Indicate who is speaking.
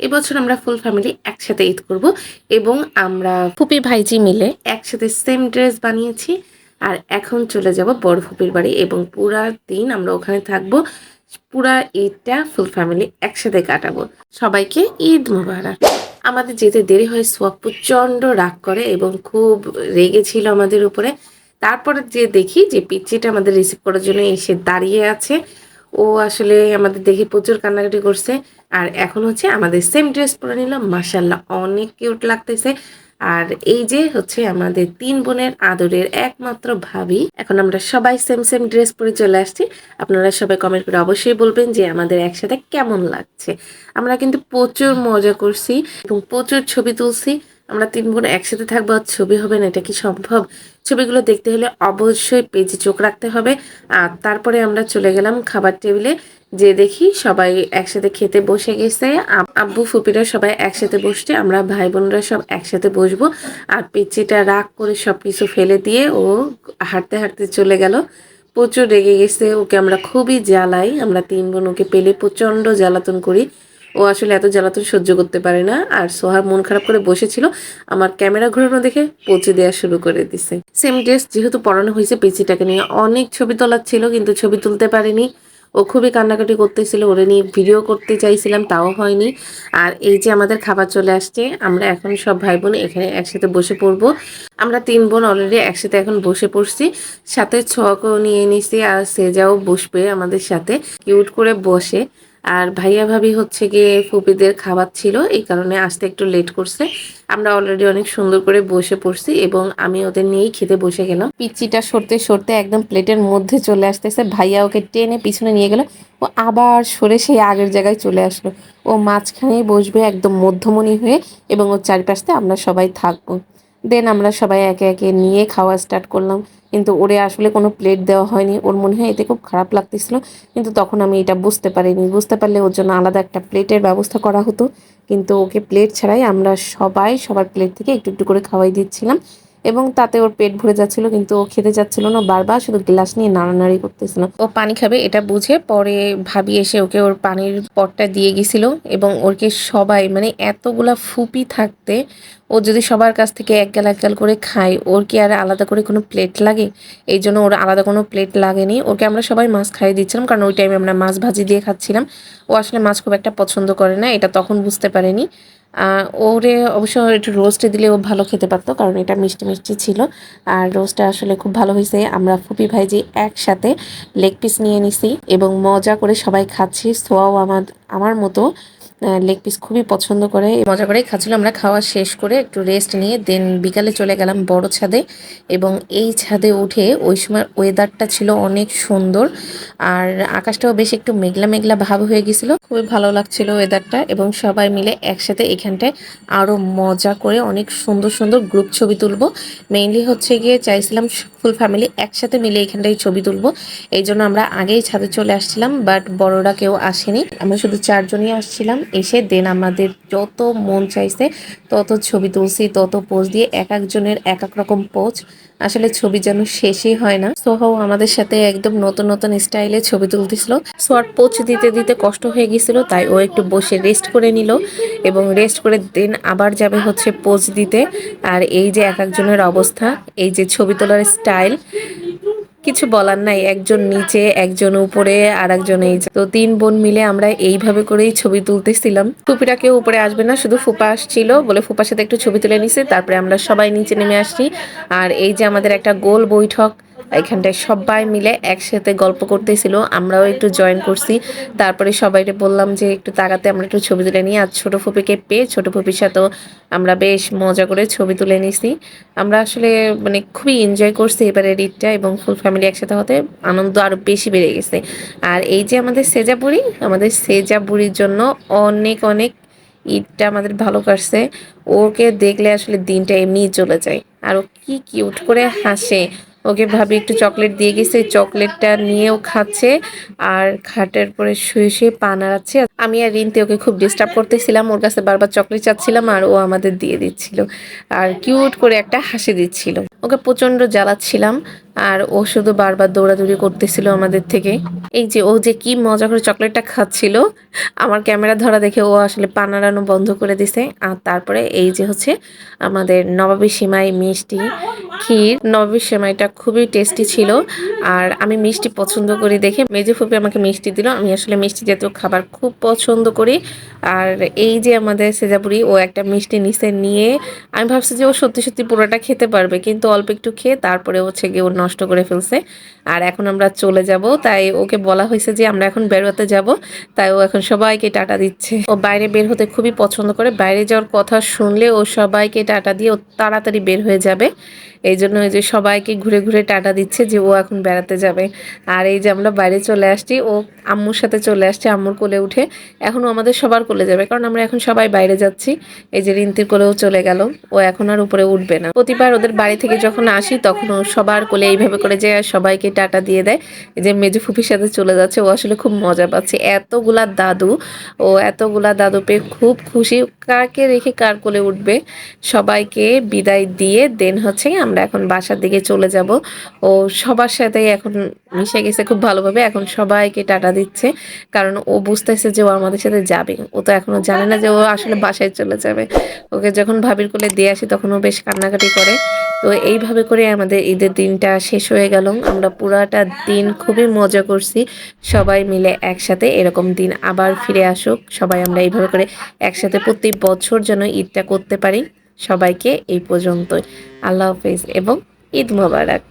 Speaker 1: এবছর আমরা full family একসাথে ঈদ করব এবং আমরা ফুপি ভাইজি মিলে একসাথে সেম ড্রেস বানিয়েছি আর এখন চলে যাব বড় ফুপির বাড়ি এবং পুরা দিন আমরা ওখানে থাকব পুরা ঈদটা ফুল ফ্যামিলি একসাথে কাটাবো। সবাইকে ঈদ মুবারক। আমাদের যেতে দেরি হয় সোয়াব প্রচণ্ড রাগ করে এবং খুব রেগেছিল আমাদের উপরে। তারপরে যে দেখি যে পিচ্চিটা আমাদের রিসিভ করার জন্য এসে দাঁড়িয়ে আছে ও আসলে আমাদের দেখে প্রচুর কান্নাকাটি করছে। আর এখন হচ্ছে আমাদের সেম ড্রেস পরে নিলাম। মার্শাল্লাহ অনেক কিউট লাগতেছে। আর এই যে হচ্ছে আমাদের তিন বোনের আদরের একমাত্র ভাবি, এখন আমরা সবাই সেম সেম ড্রেস পরে চলে আসছি। আপনারা সবাই কমেন্ট করে অবশ্যই বলবেন যে আমাদের একসাথে কেমন লাগছে। আমরা কিন্তু প্রচুর মজা করছি এবং প্রচুর ছবি তুলছি। আমরা তিন বোন একসাথে থাকব, আর ছবি হবে না, এটা কি সম্ভব? ছবিগুলো দেখতে হলে অবশ্যই পেজে চোখ রাখতে হবে। আর তারপরে আমরা চলে গেলাম খাবার টেবিলে, যে দেখি সবাই একসাথে খেতে বসে গেছে। আব্বু, ফুপিরা সবাই একসাথে বসছে, আমরা ভাই বোনরা সব একসাথে বসবো। আর পিচিটা রাগ করে সব কিছু ফেলে দিয়ে ও হাঁটতে হাঁটতে চলে গেল। প্রচুর রেগে গেছে, ওকে আমরা খুবই জ্বালাই। আমরা তিন বোন ওকে পেলে প্রচণ্ড জ্বালাতন করি। ও আসলে এত জ্বালাতন সহ্য করতে পারে না। আর সোহার মন খারাপ করে বসেছিল। আমার ক্যামেরা ঘোরানো দেখে পৌঁছে দেওয়া শুরু করে দিছে। সেম ড্রেস যেহেতু পড়ানো হয়েছে, পেঁচিটাকে নিয়ে অনেক ছবি তোলার ছিল, কিন্তু ছবি তুলতে পারেনি। ও খুবই কান্নাকাটি করতেছিল, ওরে নিয়ে ভিডিও করতে চাইছিলাম, তাও হয়নি। আর এই যে আমাদের খাবার চলে আসছে, আমরা এখন সব ভাই বোন এখানে একসাথে বসে পড়ব। আমরা তিন বোন অলরেডি একসাথে এখন বসে পড়ছি। সাথে ছকও নিয়ে নিছি, আর সেজাও বসবে আমাদের সাথে। কিউট করে বসে। আর ভাইয়া ভাবি হচ্ছে গিয়ে ফুপিদের খাবার ছিল, এই কারণে আসতে একটু লেট করছে। আমরা অলরেডি অনেক সুন্দর করে বসে পড়ছি এবং আমি ওদের নিয়েই খেতে বসে গেলাম। পিচিটা সরতে সরতে একদম প্লেটের মধ্যে চলে আসতেছে। ভাইয়া ওকে টেনে পিছনে নিয়ে গেল। ও আবার সরে সেই আগের জায়গায় চলে আসলো। ও মাঝখানেই বসবে একদম মধ্যমণি হয়ে এবং ওর চারিপাশে আমরা সবাই থাকব। দেন আমরা সবাই একে একে নিয়ে খাওয়া স্টার্ট করলাম। কিন্তু ওরে আসলে কোনো প্লেট দেওয়া হয়নি। ওর মনে হয় এতে খুব খারাপ লাগতেছিল। কিন্তু তখন আমি এটা বুঝতে পারিনি। বুঝতে পারলে ওর জন্য আলাদা একটা প্লেটের ব্যবস্থা করা হতো। কিন্তু ওকে প্লেট ছাড়াই আমরা সবাই সবার প্লেট থেকে একটু একটু করে খাওয়াই দিচ্ছিলাম। এবং তাতে ওর পেট ভরে যাচ্ছিল, কিন্তু ও খেতে যাচ্ছিল না। বারবার শুধু গ্লাস নিয়ে নাড়ানাড়ি করতেছিল। ও পানি খাবে, এটা বুঝে পরে ভাবি এসে ওকে ওর পানির পটটা দিয়ে গেছিল এবং ওরকে সবাই মানে এতগুলা ফুপি থাকতে ও যদি সবার কাছ থেকে এক গাল এক গাল করে খায়, ওর কি আর আলাদা করে কোনো প্লেট লাগে? এই জন্য ওর আলাদা কোনো প্লেট লাগেনি। ওকে আমরা সবাই মাছ খাইয়ে দিচ্ছিলাম, কারণ ওই টাইমে আমরা মাছ ভাজি দিয়ে খাচ্ছিলাম। ও আসলে মাছ খুব একটা পছন্দ করে না, এটা তখন বুঝতে পারেনি। ওরে অবশ্য একটু রোস্টে দিলে ও ভালো খেতে পারতো, কারণ এটা মিষ্টি মিষ্টি ছিল। আর রোস্টটা আসলে খুব ভালো হয়েছে। আমরা ফুপি ভাইজি একসাথে লেগ পিস নিয়ে নিছি এবং মজা করে সবাই খাচ্ছি। সোয়াও আমার আমার মতো। লেগ পিস খুবই পছন্দ করে। মজা করেই খাচ্ছিল। আমরা খাওয়া শেষ করে একটু রেস্ট নিয়ে দেন বিকালে চলে গেলাম বড় ছাদে। এবং এই ছাদে উঠে ওই সময় ওয়েদারটা ছিল অনেক সুন্দর। আর আকাশটাও বেশ একটু মেঘলা মেঘলা ভাব হয়ে গেছিল। খুবই ভালো লাগছিল ওয়েদারটা এবং সবাই মিলে একসাথে এখানটায় আরও মজা করে অনেক সুন্দর সুন্দর গ্রুপ ছবি তুলবো। মেইনলি হচ্ছে গিয়ে চাইছিলাম ফুল ফ্যামিলি একসাথে মিলে এখানটায় ছবি তুলবো। এই জন্য আমরা আগেই ছাদে চলে আসছিলাম বাট বড়রা কেউ আসেনি। আমরা শুধু চারজনই আসছিলাম। এসে দেন আমাদের যত মন চাইছে, তত ছবি তুলছি, তত পোজ দিয়ে এক একজনের এক এক রকম পোজ আসলে ছবি যেন শেষই হয় না। সোহাও আমাদের সাথে একদম নতুন নতুন স্টাইলে ছবি তুলতেছিল। সোয়ার পোচ দিতে দিতে কষ্ট হয়ে গেছিল, তাই ও একটু বসে রেস্ট করে নিল এবং রেস্ট করে দিন আবার যাবে হচ্ছে পোজ দিতে। আর এই যে এক একজনের অবস্থা, এই যে ছবি তোলার স্টাইল কিছু বলার নাই, একজন নিচে, একজন উপরে আর একজন এই। তো তিন বোন মিলে আমরা এইভাবে করেই ছবি তুলতেছিলাম ফুপিটা কেউ উপরে আসবে না, শুধু ফুপা আসছিল বলে ফুপার সাথে একটু ছবি তুলে নিছে, তারপরে আমরা সবাই নিচে নেমে আসছি আর এই যে আমাদের একটা গোল বৈঠক এখানটায় সবাই মিলে একসাথে গল্প করতেছিল, আমরাও একটু জয়েন করছি। তারপরে সবাইকে বললাম যে একটু তাকাতে আমরা একটু ছবি তুলে নিই। আর ছোট ফুপিকে পেয়ে ছোট ফুপির সাথেও আমরা বেশ মজা করে ছবি তুলে নিছি। আমরা আসলে মানে খুবই এনজয় করছি এবারের ঈদটা এবং ফুল ফ্যামিলি একসাথে হতে। আনন্দ আরও বেশি বেড়ে গেছে। আর এই যে আমাদের সেজা বুড়ি আমাদের সেজা বুড়ির জন্য অনেক অনেক ঈদটা আমাদের ভালো কাটছে। ওকে দেখলে আসলে দিনটা এমনিই চলে যায়। আর ও কি কিউট করে হাসে। ওকে ভাবি একটু চকলেট দিয়ে গেছে চকলেটটা নিয়েও খাচ্ছে, আর খাটের পরে শুয়ে শুয়ে পা নাড়াচ্ছে। আমি আর রিনতে ওকে খুব ডিস্টার্ব করতেছিলাম, ওর কাছে বারবার চকলেট চাচ্ছিলাম আর ও আমাদের দিয়ে দিচ্ছিল আর কিউট করে একটা হাসি দিচ্ছিল। ওকে প্রচণ্ড জ্বালাচ্ছিলাম আর ও শুধু বারবার দৌড়াদৌড়ি করতেছিল আমাদের থেকে। এই যে ও যে কি মজা করে চকলেটটা খাচ্ছিল, আমার ক্যামেরা ধরা দেখে ও আসলে পানারানো বন্ধ করে দিছে। আর তারপরে এই যে হচ্ছে আমাদের নবাবী সিমাই মিষ্টি ক্ষীর। নবাবী সিমাইটা খুবই টেস্টি ছিল আর আমি মিষ্টি পছন্দ করি দেখে মেজে ফুপি আমাকে মিষ্টি দিল। আমি আসলে মিষ্টি জাতীয় খাবার খুব পছন্দ করি। আর এই যে আমাদের সেজাপুরি, ও একটা মিষ্টি নিচে নিয়ে, আমি ভাবছি যে ও সত্যি সত্যি পুরোটা খেতে পারবে, কিন্তু অল্প একটু খেয়ে তারপরে হচ্ছে গিয়ে ও নষ্ট করে ফেলছে। আর এখন আমরা চলে যাব, তাই ওকে বলা হয়েছে যে আমরা এখন বেরোতে যাব, তাই ও এখন সবাইকে টাটা দিচ্ছে। ও বাইরে বের হতে খুবই পছন্দ করে, বাইরে যাওয়ার কথা শুনলে ও সবাইকে টাটা দিয়ে ও তাড়াতাড়ি বের হয়ে যাবে। এই জন্য ওই যে সবাইকে ঘুরে ঘুরে টাটা দিচ্ছে যে ও এখন বেড়াতে যাবে। আর এই যে আমরা বাইরে চলে আসছি, ও আম্মুর সাথে চলে আসছে, আম্মুর কোলে উঠে। এখনও আমাদের সবার কোলে যাবে, কারণ আমরা এখন সবাই বাইরে যাচ্ছি। এই যে রিন্তির কোলেও চলে গেল, ও এখন আর উপরে উঠবে না। প্রতিবার ওদের বাড়ি থেকে যখন আসি, তখন ও সবার কোলে এইভাবে করে যে সবাইকে টাটা দিয়ে দেয়। এই যে মেজু ফুপির সাথে চলে যাচ্ছে, ও আসলে খুব মজা পাচ্ছে। এতগুলা দাদু, ও এতগুলা দাদু পেয়ে খুব খুশি। কাকে রেখে কার কোলে উঠবে? সবাইকে বিদায় দিয়ে দেন হচ্ছে আমরা এখন বাসার দিকে চলে যাব। ও সবার সাথে এখন মিশে গেছে খুব ভালোভাবে। এখন সবাইকে টাটা দিচ্ছে। কারণ ও বুঝতেছে যে ও আমাদের সাথে যাবে। ও তো এখনও জানে না যে ও আসলে বাসায় চলে যাবে। ওকে যখন ভাবির কোলে দিয়ে আসি তখন ও বেশ কান্নাকাটি করে। তো এইভাবে করে আমাদের ঈদের দিনটা শেষ হয়ে গেল। আমরা পুরাটা দিন খুবই মজা করছি। সবাই মিলে একসাথে এরকম দিন আবার ফিরে আসুক। সবাই আমরা এইভাবে করে একসাথে প্রতি বছর যেন ঈদটা করতে পারি। সবাইকে এই পর্যন্ত আল্লাহ হাফেজ এবং ঈদ মোবারক।